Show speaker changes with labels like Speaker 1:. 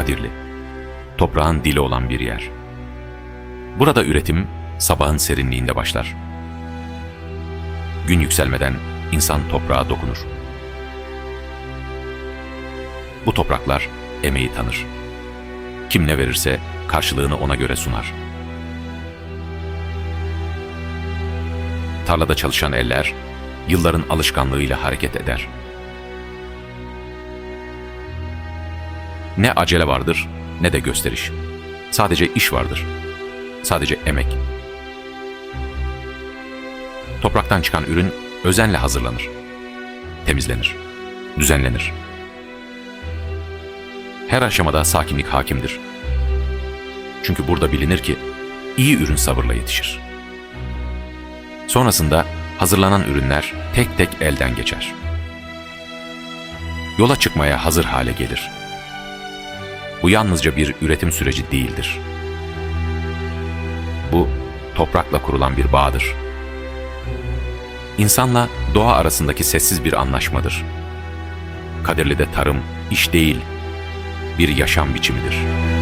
Speaker 1: Kadirli. Toprağın dili olan bir yer. Burada üretim sabahın serinliğinde başlar. Gün yükselmeden insan toprağa dokunur. Bu topraklar emeği tanır. Kim ne verirse karşılığını ona göre sunar. Tarlada çalışan eller yılların alışkanlığıyla hareket eder. Ne acele vardır ne de gösteriş. Sadece iş vardır. Sadece emek. Topraktan çıkan ürün özenle hazırlanır. Temizlenir. Düzenlenir. Her aşamada sakinlik hakimdir. Çünkü burada bilinir ki iyi ürün sabırla yetişir. Sonrasında hazırlanan ürünler tek tek elden geçer. Yola çıkmaya hazır hale gelir. Bu yalnızca bir üretim süreci değildir. Bu toprakla kurulan bir bağdır. İnsanla doğa arasındaki sessiz bir anlaşmadır. Kadirli'de tarım iş değil, bir yaşam biçimidir.''